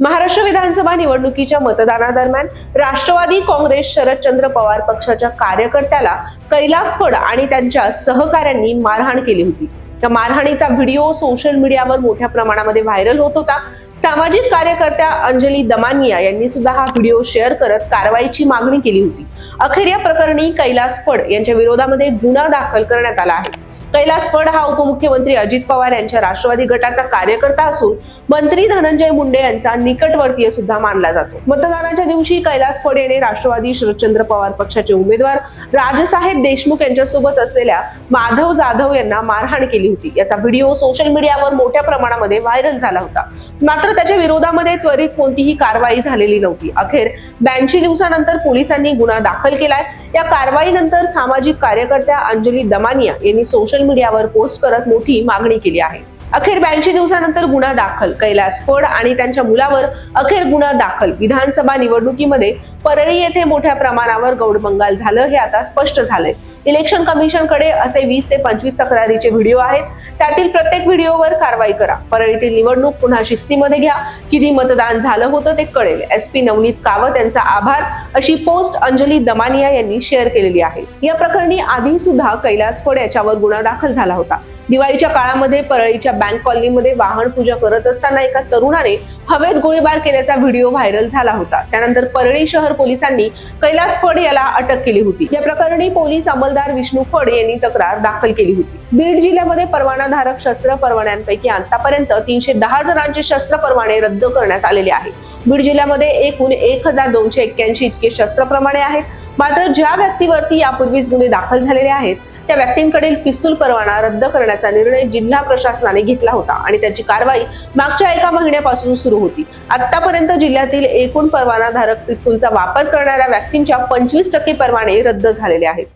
महाराष्ट्र विधानसभा निवडणुकीच्या मतदानादरम्यान राष्ट्रवादी काँग्रेस शरदचंद्र पवार पक्षाच्या कार्यकर्त्याला कैलास फड आणि त्यांच्या सहकाऱ्यांनी मारहाण केली होती. त्या मारहाणीचा व्हिडिओ सोशल मीडियावर मोठ्या प्रमाणामध्ये व्हायरल होत होता. सामाजिक कार्यकर्त्या अंजली दमानिया यांनी सुद्धा हा व्हिडिओ शेअर करत कारवाईची मागणी केली होती. अखेर या प्रकरणी कैलास फड यांच्या विरोधामध्ये गुन्हा दाखल करण्यात आला आहे. कैलास फड हा उपमुख्यमंत्री अजित पवार यांच्या राष्ट्रवादी गटाचा कार्यकर्ता असून मंत्री धनंजय मुंडे यांचा निकटवर्तीय सुद्धा मानला जातो. मतदानाच्या दिवशी कैलास फड राष्ट्रवादी शरदचंद्र पवार पक्षाचे उमेदवार. राजसाहेब देशमुख यांच्यासोबत असलेल्या माधव जाधव यांना मारहाण केली होती. याचा व्हिडिओ सोशल मीडियावर मोठ्या प्रमाणामध्ये व्हायरल झाला होता. मात्र त्याच्या विरोधामध्ये त्वरित कोणतीही कारवाई झालेली नव्हती. अखेर ब्याऐंशी दिवसानंतर पोलिसांनी गुन्हा दाखल केलाय. या कारवाईनंतर सामाजिक कार्यकर्त्या अंजली दमानिया यांनी सोशल मीडियावर पोस्ट करत मोठी मागणी केली आहे. अखेर ब्याऐंशी दिवसानंतर गुन्हा दाखल. कैलास फड आणि त्यांच्या मुलावर अखेर गुन्हा दाखल. विधानसभा निवडणुकीमध्ये परळी येथे मोठ्या प्रमाणावर गौडबंगाल झालं हे आता स्पष्ट झालंय. इलेक्शन कमिशनकडे असे वीस ते पंचवीस तक्रारीचे व्हिडिओ आहेत. त्यातील प्रत्येक व्हिडिओवर कारवाई करा. परळीतील निवडणूक पुन्हा शिस्तीमध्ये घ्या. किती मतदान झालं होतं ते कळेल. एस पी नवनीत कावत यांचा आभार. अशी पोस्ट अंजली दमानिया यांनी शेअर केलेली आहे. या प्रकरणी आधी सुद्धा कैलास फड याच्यावर गुन्हा दाखल झाला होता. दिवाळीच्या काळामध्ये परळीच्या बँक कॉलनीमध्ये वाहन पूजा करत असताना एका तरुणाने हवेत गोळीबार केल्याचा व्हिडिओ व्हायरल झाला होता. त्यानंतर परळी शहर पोलिसांनी कैलास फड याला अटक केली होती. या प्रकरणी पोलीस हवालदार विष्णू फड यांनी तक्रार दाखल केली होती. बीड जिल्ह्यामध्ये परवानाधारक शस्त्र परवान्यांपैकी आतापर्यंत तीनशे दहा जणांचे शस्त्र परवाने रद्द करण्यात आलेले आहेत. बीड जिल्ह्यामध्ये एकूण एक हजार दोनशे एक्क्याऐंशी इतके शस्त्र प्रमाणे आहेत. मात्र ज्या व्यक्तीवरती यापूर्वीच गुन्हे दाखल झालेले आहेत त्या व्यक्तींकडील पिस्तूल परवाना रद्द करण्याचा निर्णय जिल्हा प्रशासनाने घेतला होता आणि त्याची कारवाई मागच्या एका महिन्यापासून सुरू होती. आतापर्यंत जिल्ह्यातील एकूण परवानाधारक पिस्तूलचा वापर करणाऱ्या व्यक्तींच्या पंचवीस टक्के परवाने रद्द झालेले आहेत.